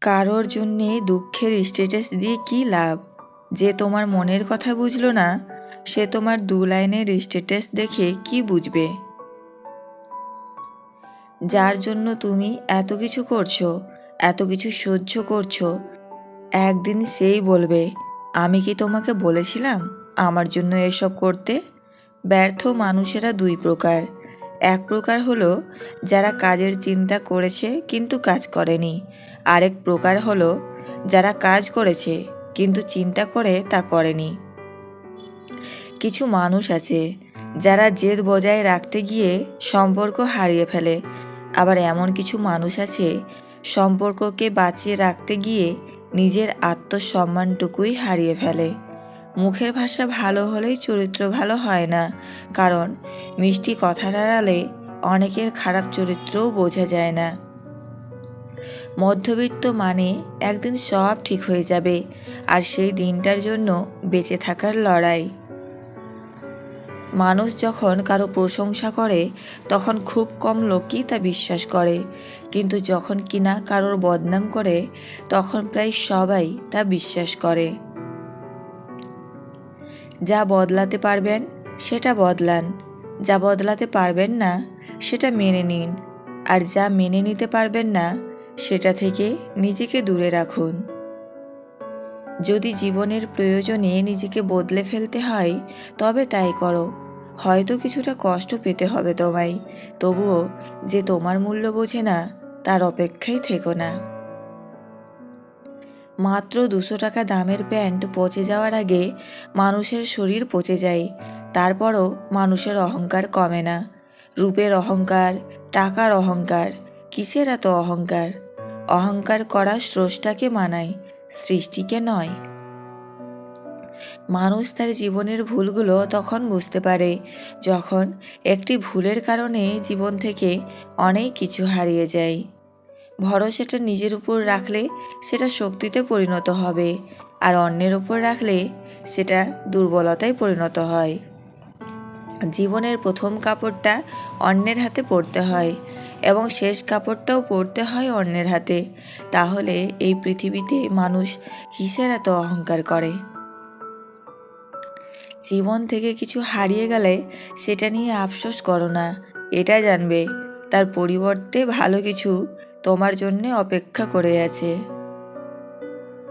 কারোর জন্যে দুঃখের স্ট্যাটাস দিয়ে কী লাভ? যে তোমার মনের কথা বুঝলো না, সে তোমার দু লাইনের স্ট্যাটাস দেখে কি বুঝবে? যার জন্য তুমি এত কিছু করছ, এত কিছু সহ্য করছ, একদিন সেই বলবে, আমি কি তোমাকে বলেছিলাম আমার জন্য এসব করতে? ব্যর্থ মানুষেরা দুই প্রকার। এক প্রকার হলো, যারা কাজের চিন্তা করেছে কিন্তু কাজ করেনি। আরেক প্রকার হলো, যারা কাজ করেছে কিন্তু চিন্তা করে তা করেনি। কিছু মানুষ আছে, যারা জেদ বজায় রাখতে গিয়ে সম্পর্ক হারিয়ে ফেলে। আবার এমন কিছু মানুষ আছে, সম্পর্ককে বাঁচিয়ে রাখতে গিয়ে নিজের আত্মসম্মানটুকুই হারিয়ে ফেলে। মুখের ভাষা ভালো হলেই চরিত্র ভালো হয় না। কারণ, মিষ্টি কথার আড়ালে অনেকের খারাপ চরিত্রও বোঝা যায় না। মধ্যবিত্ত মানে একদিন সব ঠিক হয়ে যাবে আর সেই দিনটার জন্য বেঁচে থাকার লড়াই। মানুষ যখন কারও প্রশংসা করে, তখন খুব কম লোকই তা বিশ্বাস করে। কিন্তু যখন কিনা কারোর বদনাম করে, তখন প্রায় সবাই তা বিশ্বাস করে। যা বদলাতে পারবেন, সেটা বদলান। যা বদলাতে পারবেন না, সেটা মেনে নিন। আর যা মেনে নিতে পারবেন না, সেটা থেকে নিজেকে দূরে রাখুন। যদি জীবনের প্রয়োজনে নিজেকে বদলে ফেলতে হয়, তবে তাই করো। হয়তো কিছুটা কষ্ট পেতে হবে তোমায়। তবুও যে তোমার মূল্য বোঝে না, তার অপেক্ষায় থেকো না। মাত্র দুশো টাকা দামের প্যান্ট পচে যাওয়ার আগে মানুষের শরীর পচে যায়। তারপরও মানুষের অহংকার কমে না। রূপের অহংকার, টাকার অহংকার, কিসের এত অহংকার? অহংকার করা স্রষ্টাকে মানায়, সৃষ্টিকে নয়। মানুষ তার জীবনের ভুলগুলো তখন বুঝতে পারে, যখন একটি ভুলের কারণে জীবন থেকে অনেক কিছু হারিয়ে যায়। ভরসাটা নিজের উপর রাখলে সেটা শক্তিতে পরিণত হবে, আর অন্যের উপর রাখলে সেটা দুর্বলতায় পরিণত হয়। জীবনের প্রথম কাপড়টা অন্যের হাতে পরতে হয় এবং শেষ কাপড়টাও পরতে হয় অন্যের হাতে। তাহলে এই পৃথিবীতে মানুষ কিসের এত অহংকার করে? জীবন থেকে কিছু হারিয়ে গেলে সেটা নিয়ে আফসোস করো না এটা জানবে। তার পরিবর্তে ভালো কিছু তোমার জন্য অপেক্ষা করে আছে।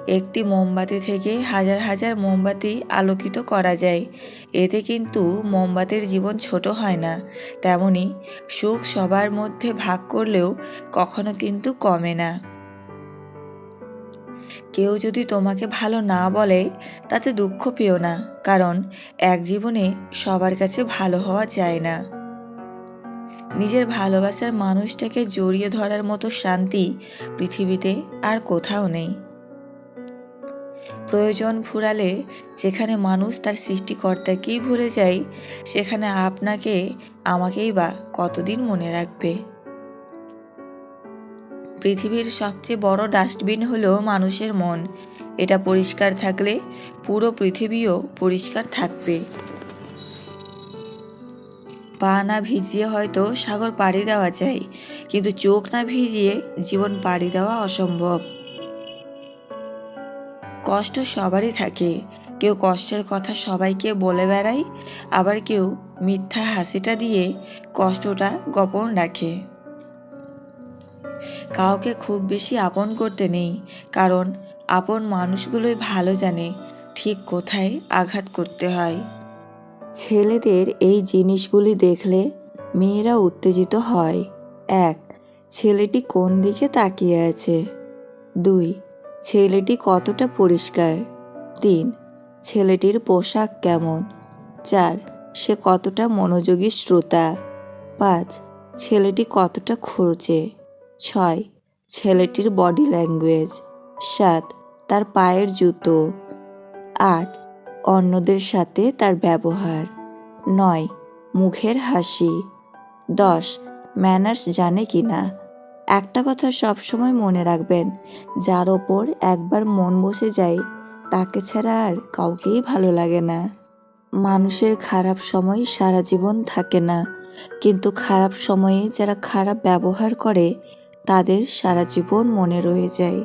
একটি মোমবাতি থেকে হাজার হাজার মোমবাতি আলোকিত করা যায়। এতে কিন্তু মোমবাতির জীবন ছোট হয় না। তেমনি সুখ সবার মধ্যে ভাগ করলেও কখনো কিন্তু কমে না। কেউ যদি তোমাকে ভালো না বলে তাতে দুঃখ পেও না। কারণ এক জীবনে সবার কাছে ভালো হওয়া যায় না। নিজের ভালোবাসার মানুষটাকে জড়িয়ে ধরার মতো শান্তি পৃথিবীতে আর কোথাও নেই। প্রয়োজন ফুরালে যেখানে মানুষ তার সৃষ্টিকর্তাকেই ভুলে যায়, সেখানে আপনাকে, আমাকেই বা কতদিন মনে রাখবে? পৃথিবীর সবচেয়ে বড় ডাস্টবিন হলো মানুষের মন। এটা পরিষ্কার থাকলে পুরো পৃথিবীও পরিষ্কার থাকবে। পা না ভিজিয়ে হয়তো সাগর পাড়ি দেওয়া যায়, কিন্তু চোখ না ভিজিয়ে জীবন পাড়ি দেওয়া অসম্ভব। কষ্ট সবারই থাকে। কেউ কষ্টের কথা সবাইকে বলে বেড়ায়, আবার কেউ মিথ্যা হাসিটা দিয়ে কষ্টটা গোপন রাখে। কাউকে খুব বেশি আপন করতে নেই, কারণ আপন মানুষগুলোই ভালো জানে ঠিক কোথায় আঘাত করতে হয়। ছেলেদের এই জিনিসগুলি দেখলে মেয়েরা উত্তেজিত হয়। এক, ছেলেটি কোন দিকে তাকিয়ে আছে? দুই, ছেলেটি কতটা পরিষ্কার? তিন, ছেলেটির পোশাক কেমন? চার, সে কতটা মনোযোগী শ্রোতা? পাঁচ, ছেলেটি কতটা খরচে ছয়, ছেলেটির বডি ল্যাঙ্গুয়েজ? সাত, তার পায়ের জুতো? আট অন্যদের সাথে তার ব্যবহার। নয়, মুখের হাসি। দশ ম্যানার্স জানে কি না? একটা কথা সবসময় মনে রাখবেন, যার ওপর একবার মন বসে যায়, তাকে ছাড়া আর কাউকেই ভালো লাগে না। মানুষের খারাপ সময় সারা জীবন থাকে না, কিন্তু খারাপ সময়ে যারা খারাপ ব্যবহার করে, তাদের সারা জীবন মনে রয়ে যায়।